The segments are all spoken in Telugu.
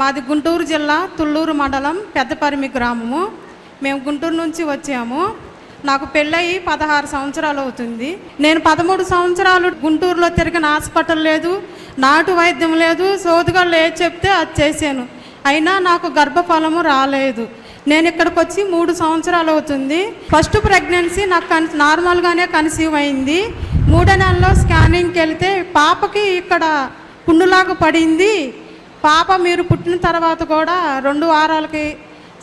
మాది గుంటూరు జిల్లా తుళ్ళూరు మండలం పెద్దపరిమి గ్రామము. మేము గుంటూరు నుంచి వచ్చాము. నాకు పెళ్ళయి పదహారు సంవత్సరాలు అవుతుంది. నేను పదమూడు సంవత్సరాలు గుంటూరులో తిరిగిన హాస్పిటల్ లేదు నాటు వైద్యం లేదు సోదుగాళ్ళు లేదు చెప్తే అది చేశాను. అయినా నాకు గర్భఫలము రాలేదు. నేను ఇక్కడికి వచ్చి మూడు సంవత్సరాలు అవుతుంది. ఫస్ట్ ప్రెగ్నెన్సీ నాకు కన్ నార్మల్గానే కన్సీవ్ అయింది. మూడో నెలలో స్కానింగ్కి వెళ్తే పాపకి ఇక్కడ పుండులాగా పడింది. పాప మీరు పుట్టిన తర్వాత కూడా రెండు వారాలకి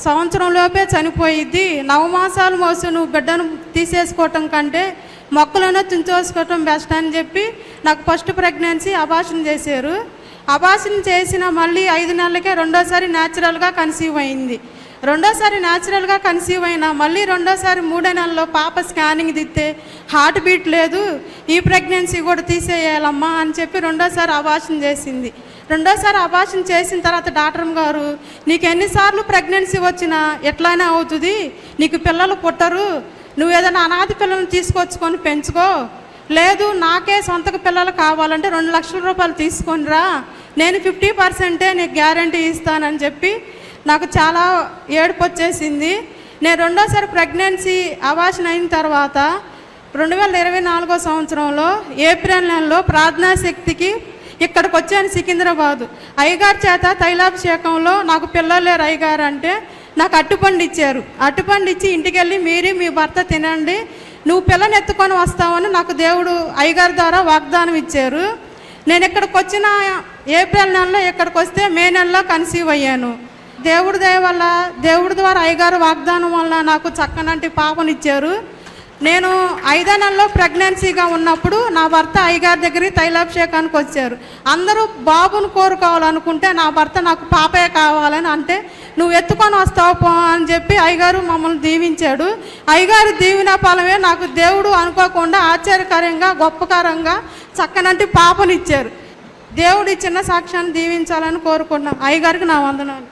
సంవత్సరంలోపే చనిపోయిద్ది. నవమాసాలు మోసి నువ్వు బిడ్డను తీసేసుకోవటం కంటే మొక్కలను తుంచోసుకోవటం బెస్ట్ అని చెప్పి నాకు ఫస్ట్ ప్రెగ్నెన్సీ అభాషణ చేశారు. అభాషణ చేసిన మళ్ళీ ఐదు నెలలకే రెండోసారి న్యాచురల్గా కన్సీవ్ అయింది. రెండోసారి న్యాచురల్గా కన్సీవ్ అయినా మళ్ళీ రెండోసారి మూడో నెలలో పాప స్కానింగ్ దిస్తే హార్ట్ బీట్ లేదు. ఈ ప్రెగ్నెన్సీ కూడా తీసేయాలమ్మా అని చెప్పి రెండోసారి అభాషణ చేసింది. రెండోసారి అభాషణ చేసిన తర్వాత డాక్టర్ గారు నీకు ఎన్నిసార్లు ప్రెగ్నెన్సీ వచ్చినా ఎట్లయినా అవుతుంది నీకు పిల్లలు పుట్టరు నువ్వు ఏదైనా అనాథ పిల్లల్ని తీసుకొచ్చుకొని పెంచుకో. లేదు నాకే సొంతకు పిల్లలు కావాలంటే రెండు లక్షల రూపాయలు తీసుకొని రా. నేను ఫిఫ్టీ పర్సెంటే నీకు గ్యారంటీ ఇస్తానని చెప్పి నాకు చాలా ఏడుపు వచ్చేసింది. నేను రెండోసారి ప్రెగ్నెన్సీ అవాసన అయిన తర్వాత రెండు వేల ఇరవై నాలుగో సంవత్సరంలో ఏప్రిల్ నెలలో ప్రార్థనా శక్తికి ఇక్కడికి వచ్చాను సికింద్రాబాదు. అయ్యగారి చేత తైలాభిషేకంలో నాకు పిల్లలేరు అయ్యగారు అంటే నాకు అట్టుపండు ఇచ్చారు. అట్టుపండు ఇచ్చి ఇంటికి వెళ్ళి మీరే మీ భర్త తినండి. నువ్వు పిల్లని ఎత్తుకొని వస్తావని నాకు దేవుడు అయ్యగారి ద్వారా వాగ్దానం ఇచ్చారు. నేను ఇక్కడికి వచ్చిన ఏప్రిల్ నెలలో ఇక్కడికి వస్తే మే నెలలో కన్సీవ్ అయ్యాను. దేవుడి దయ వల్ల దేవుడి ద్వారా అయ్యగారు వాగ్దానం వల్ల నాకు చక్కనంటి పాపనిచ్చారు. నేను ఐదో నెలలో ప్రెగ్నెన్సీగా ఉన్నప్పుడు నా భర్త అయ్యగారి దగ్గరికి తైలాభిషేకానికి వచ్చారు. అందరూ బాబును కోరుకోవాలనుకుంటే నా భర్త నాకు పాపే కావాలని అంటే నువ్వు ఎత్తుకొని వస్తావు పో అని చెప్పి అయ్యగారు మమ్మల్ని దీవించాడు. అయ్యగారు దీవిన ఫలమే నాకు దేవుడు అనుకోకుండా ఆశ్చర్యకరంగా గొప్పకరంగా చక్కనంటి పాపనిచ్చారు. దేవుడు చిన్న సాక్ష్యాన్ని దీవించాలని కోరుకుంటున్నాను అయ్యగారికి నా వందనాలు.